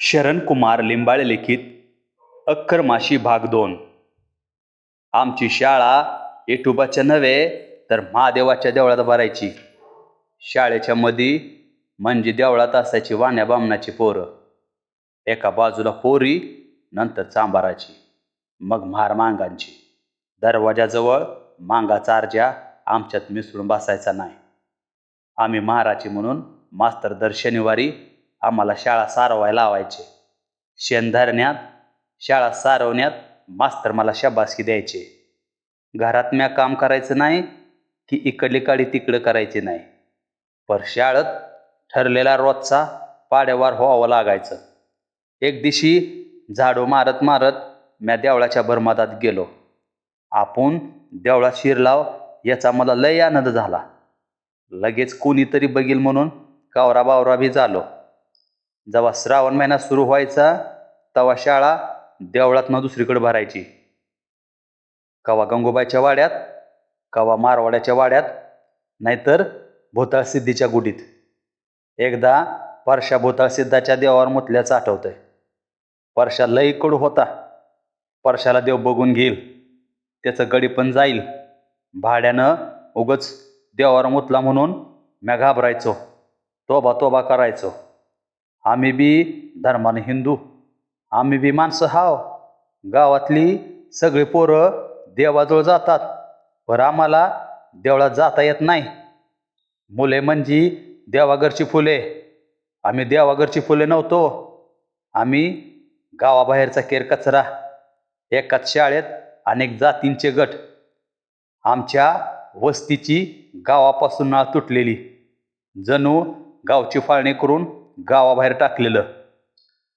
शरणकुमार लिंबाळे लिखित अक्करमाशी भाग दोन. आमची शाळा येटुबाच्या नव्हे तर महादेवाच्या देवळात भरायची. शाळेच्या मधी म्हणजे देवळात असायची वाण्या बामणाची पोरं. एका बाजूला पोरी नंतर चांबाराची मग म्हार मांगांची. दरवाजाजवळ मांगाचा चारज्या आमच्यात मिसळून बसायचा नाही. आम्ही महाराची म्हणून मास्तर दर शनिवारी आम्हाला शाळा सारवायला लावायचे. शेण धरण्यात शाळा सारवण्यात मास्तर मला शाबासकी द्यायचे. घरात म्या काम करायचं नाही की इकडली काडी तिकडं करायची नाही. पर शाळेत ठरलेला रोजचा पाड्यावार व्हावं लागायचं. एक दिवशी झाडू मारत मारत म्या देवळाच्या भरमादात गेलो. आपण देवळात शिरलाव याचा मला लय आनंद झाला. लगेच कोणीतरी बघील म्हणून कावरा बावरा बी झालो. जेव्हा श्रावण महिना सुरू व्हायचा तेव्हा शाळा देवळातनं दुसरीकडे भरायची. कवा गंगोबाईच्या वाड्यात कवा मारवाड्याच्या वाड्यात नाहीतर भोताळ सिद्धीच्या गुडीत एकदा परशा भोताळ सिद्धाच्या देवावर मुतल्याचं आठवतंय परशा लई कडू होता. परशाला देव बघून घेईल. त्याचं गडी पण जाईल. भाड्यानं उगच देवावर मुतला म्हणून म्या घाबरायचो. तोबा तोबा करायचो. आम्ही बी धर्माने हिंदू. आम्ही बी माणसं हाव. गावातली सगळी पोरं देवाजवळ जातात. पर आम्हाला देवळात जाता येत नाही. मुले म्हणजे देवाघरची फुले. आम्ही देवाघरची फुले नव्हतो. आम्ही गावाबाहेरचा केर कचरा. एकाच शाळेत अनेक जातींचे गट. आमच्या वस्तीची गावापासून नाळ तुटलेली. जणू गावची फाळणी करून गावाबाहेर टाकलेलं.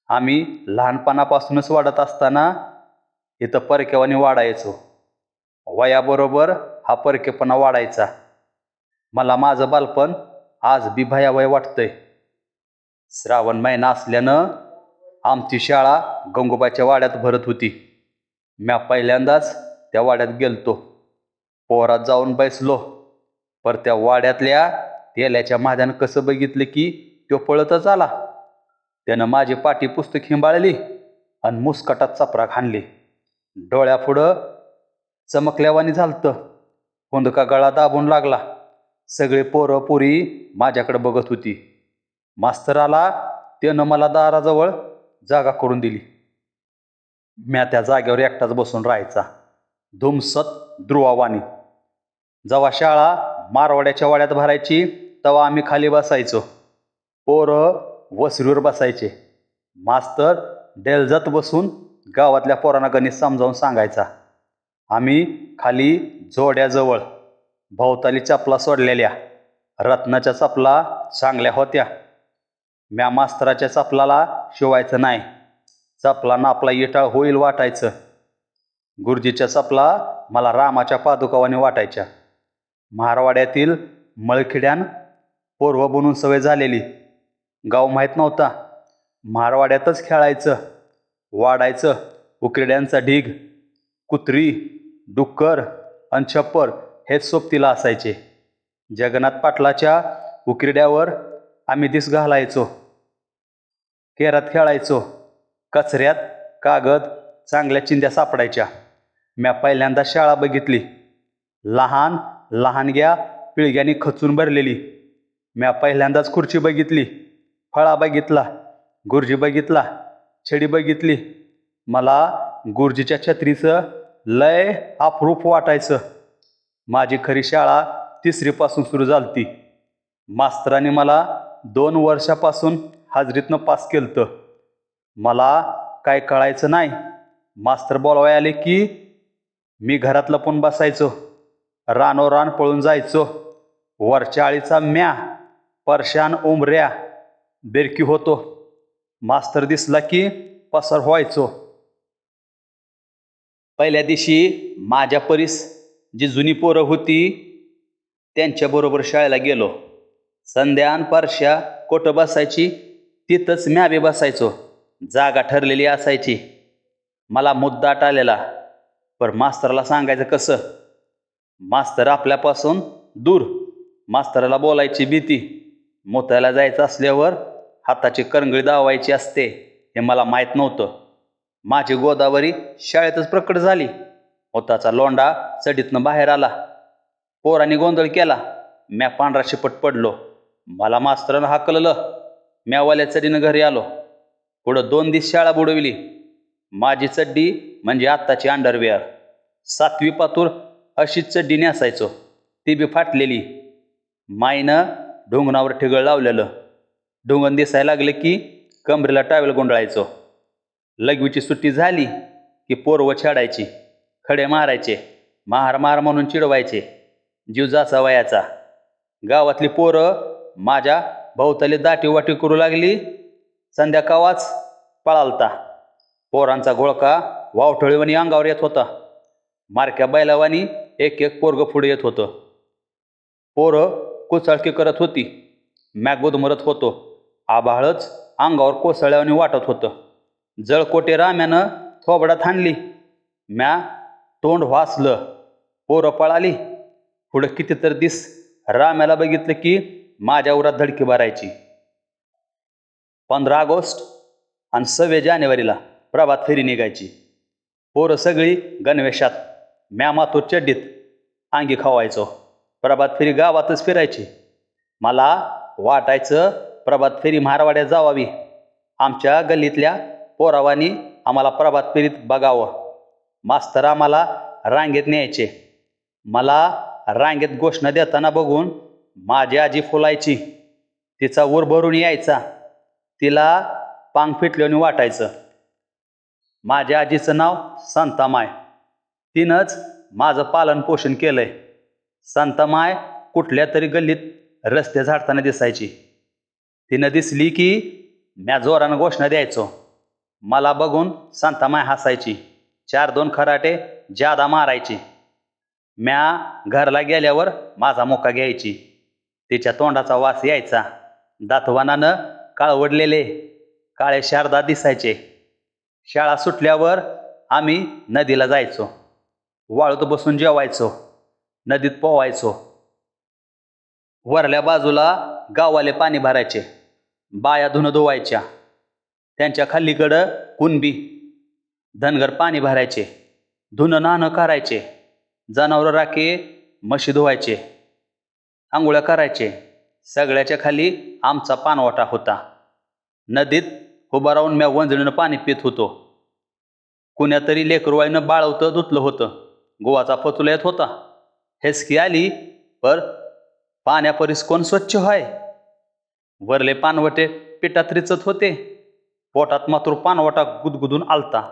आम्ही लहानपणापासूनच वाढत असताना इथं परकेवानी वाढायचो. वयाबरोबर हा परकेपणा वाढायचा. मला माझं बालपण आज बी भयावय वाटतंय. श्रावण महिना असल्यानं आमची शाळा गंगोबाच्या वाड्यात भरत होती. म्या पहिल्यांदाच त्या वाड्यात गेलतो. पोहरात जाऊन बैसलो. पर त्या वाड्यातल्या तेल्याच्या माझ्यानं कसं बघितलं की तो पळतच आला. त्यानं माझी पाठी पुस्तक हिंबाळली आणि मुसकटात चपरा खाणली डोळ्यापुढं चमकल्यावानी झालतं. हुंदका गळा दाबून लागला. सगळे पोरं पोरी माझ्याकडे बघत होती. मास्तर आला त्यानं मला दाराजवळ जागा करून दिली. म्या त्या जागेवर एकटाच बसून राहायचा. धुमसत ध्रुवावानी जेव्हा शाळा मारवाड्याच्या वाड्यात भरायची तेव्हा आम्ही खाली बसायचो. पोरं वसरीवर बसायचे. मास्तर डेलजत बसून गावातल्या पोरांना गणित समजावून सांगायचा. आम्ही खाली जोड्याजवळ भोवताली चपला सोडलेल्या रत्नाच्या चपला चांगल्या होत्या. म्या मास्तराच्या चपलाला शिवायचं नाही. चपलांना आपला येटाळ होईल वाटायचं. गुरुजीच्या चपला मला रामाच्या पादुकावाने वाटायच्या. मारवाड्यातील मळखिड्यान पूर्व बनून सवय झालेली. गाव माहीत नव्हता. मारवाड्यातच खेळायचं वाढायचं उकिरड्यांचा ढीग कुत्री डुक्कर आणि छप्पर हेच सोबतीला असायचे. जगन्नाथ पाटलाच्या उकिरड्यावर आम्ही दिस घालायचो. केरात खेळायचो कचऱ्यात कागद चांगल्या चिंध्या सापडायच्या. म्या पहिल्यांदा शाळा बघितली. लहान लहानग्या पिळग्याने खचून भरलेली. म्या पहिल्यांदाच खुर्ची बघितली. फळा बघितला गुरुजी बघितला छडी बघितली मला गुरुजीच्या छत्रीचं लय अप्रूप वाटायचं. माझी खरी शाळा तिसरीपासून सुरू झालती. मास्तराने मला दोन वर्षापासून हाजरीतनं पास केलं मला काय कळायचं नाही. मास्तर बोलवाय आले की मी घरातलं पण बसायचो. रानोरान पळून जायचो. वरच्या आळीचा म्या परशान उमऱ्या. बेरकी होतो मास्तर दिसला की पसार व्हायचो पहिल्या दिवशी माझ्या परीस जी जुनी पोरं होती त्यांच्याबरोबर शाळेला गेलो. संध्यान परशा कोटं बसायची तिथंच म्याबी बसायचो. जागा ठरलेली असायची. मला मुद्दाट आलेला पर मास्तरला सांगायचं कसं? मास्तर आपल्यापासून दूर. मास्तराला बोलायची भीती. मोतायला जायचं असल्यावर हाताची करंगळी दावायची असते हे मला माहीत नव्हतं. माझी गोदावरी शाळेतच प्रकट झाली. होताचा लोंडा चढीतनं बाहेर आला. पोरांनी गोंधळ केला. म्या पांढरा शिपट पडलो. मला मास्तरानं हाकललं. म्यावाल्या चढीनं घरी आलो. पुढं दोन दिवस शाळा बुडविली. माझी चड्डी म्हणजे आत्ताची अंडरवेअर. सातवी पातूर अशीच चड्डी नेसायचो. ती बी फाटलेली. माईनं ढोंगणावर ठिगळ लावलेलं. ढोंगण दिसायला लागले की कमरेला टावेल गुंडळायचो लघवीची सुट्टी झाली की पोरवं छाडायची खडे मारायचे मार मार म्हणून चिडवायचे जीव जाचा वयाचा गावातली पोरं माझ्या भोवताली दाटी वाटी करू लागली संध्याकाळच पळालता. पोरांचा घोळका वावठळीवानी अंगावर येत होता. मारक्या बैलावानी एक एक पोरग पुढे येत होतं. पोरं कुचळकी करत होती मॅगोद गुदमरत होतो. आभाळच अंगावर कोसळल्यावानी वाटत होतं. जळकोटे राम्यानं थोबडात हाणली. म्या तोंड वाचलं पोरं पळाली. पुढं कितीतर दिस राम्याला बघितलं की माझ्या उरात धडकी भरायची. पंधरा ऑगस्ट आणि सव्वीस जानेवारीला प्रभात फेरी निघायची. पोरं सगळी गणवेशात म्या मातूर चड्डीत अंगी खवायचो. प्रभात फेरी गावातच फिरायची. मला वाटायचं प्रभात फेरी महारवाड्यात जावावी. आमच्या गल्लीतल्या पोरावानी आम्हाला प्रभात फेरीत बघावं. मास्तर आम्हाला रांगेत न्यायचे. मला रांगेत घोषणा देताना बघून माझी आजी फुलायची. तिचा ऊर भरून यायचा. तिला पांग फिटल्याने वाटायचं. माझ्या आजीचं नाव संतामाय. तिनंच माझं पालनपोषण केलंय. संतामाय कुठल्या तरी गल्लीत रस्ते झाडताना दिसायची. तिनं दिसली की म्या जोरानं घोषणा द्यायचो. मला बघून संतामाय हसायची. चार दोन खराटे जादा मारायची. म्या घरला गेल्यावर माझा मोका घ्यायची. तिच्या तोंडाचा वास यायचा. दातवानानं काळवडलेले काळे शारदा दिसायचे. शाळा सुटल्यावर आम्ही नदीला जायचो. वाळूत बसून जेवायचो. नदीत पोवायचो वरल्या बाजूला गावाले पाणी भरायचे. बाया धुणं धुवायच्या. त्यांच्या खालीकडं कुणबी. धनगर पाणी भरायचे. धुणं नाणं करायचे. जनावरं राखे म्हशी धुवायचे. आंघोळ्या करायचे. सगळ्याच्या खाली आमचा पानवाटा होता. नदीत उभा राहून म्या वंजळीनं पाणी पित होतो. कुण्यातरी लेकरवाळीनं बाळवतं धुतलं होतं. गोवाचा फतुला येत होता. हेसकी आली पर पाण्यापरीस कोण स्वच्छ व्हाय वरले पानवटे पिठात रिचत होते. पोटात मात्र पानवटा गुदगुदून आलता.